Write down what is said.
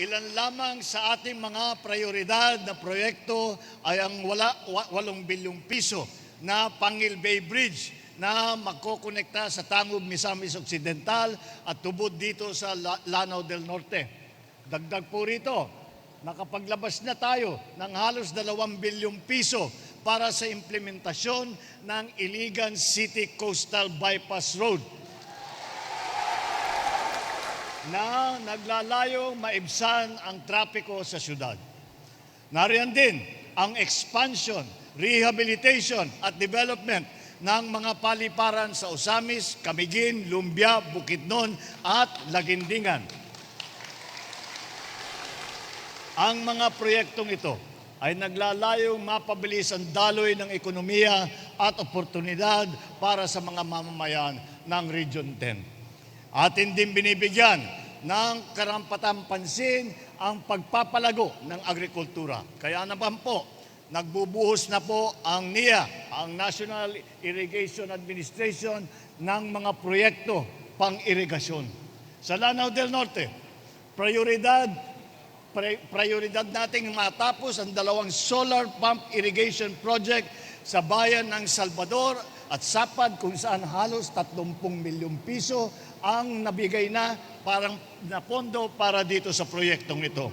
Ilan lamang sa ating mga prioridad na proyekto ay ang wala, wa, 8 bilyong piso na Pangil Bay Bridge na magkokonekta sa Tangub, Misamis Occidental at tubod dito sa La- Lanao del Norte. Dagdag po rito, nakapaglabas na tayo ng halos 2 bilyong piso para sa implementasyon ng Iligan City Coastal Bypass Road na naglalayong maibsan ang trapiko sa syudad. Nariyan din ang expansion, rehabilitation at development ng mga paliparan sa Osamis, Camiguin, Lumbia, Bukidnon at Lagindingan. Ang mga proyektong ito ay naglalayong mapabilis ang daloy ng ekonomiya at oportunidad para sa mga mamamayan ng Region 10. Atin din binibigyan ng karampatang pansin ang pagpapalago ng agrikultura. Kaya naman po, nagbubuhos na po ang NIA, ang National Irrigation Administration, ng mga proyekto pang-irigasyon. Sa Lanao del Norte, prioridad Pri- prioridad nating matapos ang dalawang solar pump irrigation project sa bayan ng Salvador at Sapad kung saan halos 30 milyong piso ang nabigay na parang na pondo para dito sa proyektong ito.